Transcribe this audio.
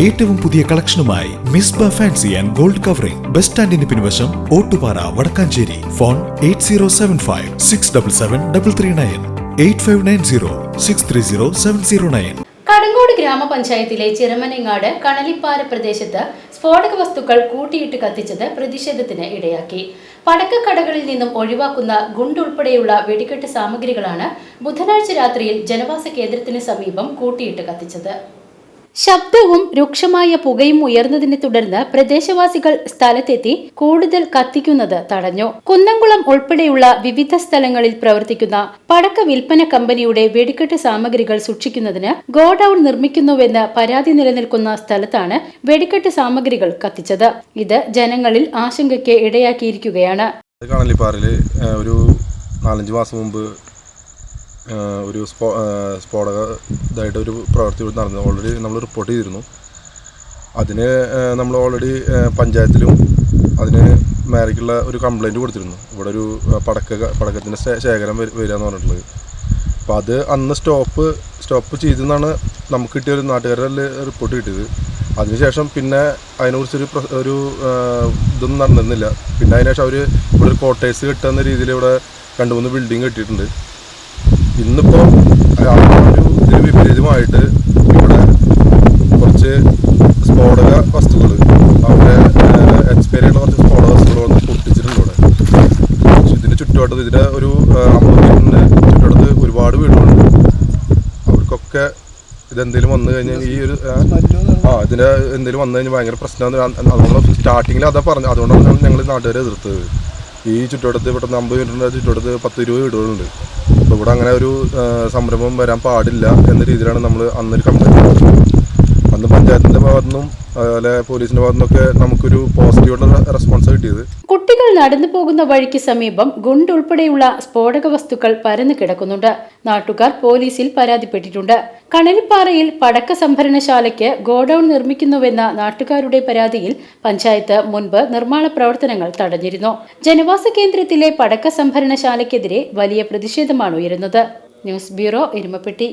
ഏറ്റവും പുതിയ കളക്ഷനുമായി Misba fancy and gold covering. Bus സ്റ്റാൻഡിന് പിൻവശം Ottupara Vadakkanchery. Phone eight zero seven five six double seven double three nine. Eight five nine zero six three zero seven zero nine. Kadangode ഗ്രാമപഞ്ചായത്തിലെ ചിറമനങ്ങാട് കണലിപ്പാറ പ്രദേശത്ത് സ്ഫോടക വസ്തുക്കൾ കൂട്ടിയിട്ട് കത്തിച്ചത് പ്രതിഷേധത്തിന് ഇടയാക്കി. പടക്കക്കടകളിൽ നിന്നും ഒഴിവാക്കുന്ന ഗുണ്ടുൾപ്പെടെയുള്ള വെടിക്കെട്ട് സാമഗ്രികളാണ് ബുധനാഴ്ച രാത്രിയിൽ ജനവാസ കേന്ദ്രത്തിന് സമീപം കൂട്ടിയിട്ട് കത്തിച്ചത്. ശബ്ദവും രൂക്ഷമായ പുകയും ഉയർന്നതിനെ തുടർന്ന് പ്രദേശവാസികൾ സ്ഥലത്തെത്തി കൂടുതൽ കത്തിക്കുന്നത് തടഞ്ഞു. കുന്നംകുളം ഉൾപ്പെടെയുള്ള വിവിധ സ്ഥലങ്ങളിൽ പ്രവർത്തിക്കുന്ന പടക്ക വിൽപ്പന കമ്പനിയുടെ വെടിക്കെട്ട് സാമഗ്രികൾ സൂക്ഷിക്കുന്നതിന് ഗോഡൌൺ നിർമ്മിക്കുന്നുവെന്ന് പരാതി നിലനിൽക്കുന്ന സ്ഥലത്താണ് വെടിക്കെട്ട് സാമഗ്രികൾ കത്തിച്ചത്. ഇത് ജനങ്ങളിൽ ആശങ്കയ്ക്ക് ഇടയാക്കിയിരിക്കുകയാണ്. ഒരു നാലഞ്ച് മാസം മുമ്പ് ഒരു സ്ഫോ സ്ഫോടക ഇതായിട്ട് ഒരു പ്രവൃത്തി നടന്നു. ഓൾറെഡി നമ്മൾ റിപ്പോർട്ട് ചെയ്തിരുന്നു. അതിന് നമ്മൾ ഓൾറെഡി പഞ്ചായത്തിലും അതിന് മേലേക്കുള്ള ഒരു കംപ്ലൈന്റ് കൊടുത്തിരുന്നു. ഇവിടെ ഒരു പടക്ക പടക്കത്തിന്റെ ശേഖരം വരിക എന്ന് പറഞ്ഞിട്ടുള്ളത്. അപ്പോൾ അത് അന്ന് സ്റ്റോപ്പ് സ്റ്റോപ്പ് ചെയ്തെന്നാണ് നമുക്ക് കിട്ടിയ ഒരു നാട്ടുകാരുടെ റിപ്പോർട്ട് കിട്ടിയത്. അതിനുശേഷം പിന്നെ അതിനെക്കുറിച്ചൊരു ഒരു ഇതൊന്നും നടന്നിരുന്നില്ല. പിന്നെ അതിനുശേഷം അവർ ഇവിടെ ഒരു കോട്ടേഴ്സ് കിട്ടുന്ന രീതിയിൽ ഇവിടെ രണ്ട് മൂന്ന് ബിൽഡിംഗ് കെട്ടിയിട്ടുണ്ട്. ഇന്നിപ്പോൾ ഒരു വിപരീതമായിട്ട് ഇവിടെ കുറച്ച് സ്ഫോടക വസ്തുക്കൾ അവരുടെ എക്സ്പയറി ആയിട്ടുള്ള കുറച്ച് സ്ഫോടക വസ്തുക്കൾ വന്ന് പൊട്ടിച്ചിട്ടുണ്ട് ഇവിടെ. ഇതിന്റെ ചുറ്റുവട്ടത്ത് ഇതിന്റെ ഒരു അമ്പത് ചുറ്റുവട്ടത്ത് ഒരുപാട് വീടുകളുണ്ട്. അവർക്കൊക്കെ ഇതെന്തെങ്കിലും വന്നു കഴിഞ്ഞാൽ ഈ ഒരു ആ, ഇതിന്റെ എന്തെങ്കിലും വന്നു കഴിഞ്ഞാൽ ഭയങ്കര പ്രശ്നമാണ്. സ്റ്റാർട്ടിങ്ങിൽ അതാ പറഞ്ഞു അതുകൊണ്ടാണ് ഞങ്ങൾ നാട്ടുകാരെ എതിർത്തത്. ഈ ചുറ്റുവട്ടത്ത് ഇവിടെ അമ്പത് മീറ്ററിന്റെ ചുറ്റുവട്ടത്ത് പത്ത് ഇരുപത് വീടുകളുണ്ട് അപ്പോൾ ഇവിടെ അങ്ങനെ ഒരു സംരംഭം വരാൻ പാടില്ല എന്ന രീതിയിലാണ് നമ്മൾ അന്നൊരു കംപ്ലൈന്റ് അന്ന് പഞ്ചായത്തിന്റെ ഭാഗത്തു നിന്നും അതുപോലെ പോലീസിന്റെ ഭാഗത്തു നമുക്കൊരു പോസിറ്റീവായിട്ടുള്ള റെസ്പോൺസ് കിട്ടിയത്. കുട്ടികൾ നടന്നു പോകുന്ന വഴിക്ക് സമീപം ഗുണ്ട് ഉൾപ്പെടെയുള്ള സ്ഫോടക വസ്തുക്കൾ പരന്നു കിടക്കുന്നുണ്ട്. നാട്ടുകാർ പോലീസിൽ പരാതിപ്പെട്ടിട്ടുണ്ട്. കണലിപ്പാറയിൽ പടക്ക സംഭരണശാലയ്ക്ക് ഗോഡൌൺ നിർമ്മിക്കുന്നുവെന്ന നാട്ടുകാരുടെ പരാതിയിൽ പഞ്ചായത്ത് മുൻപ് നിർമ്മാണ പ്രവർത്തനങ്ങൾ തടഞ്ഞിരുന്നു. ജനവാസ കേന്ദ്രത്തിലെ പടക്ക സംഭരണശാലയ്ക്കെതിരെ വലിയ പ്രതിഷേധമാണ് ഉയരുന്നത്. News bureau Erumapetty.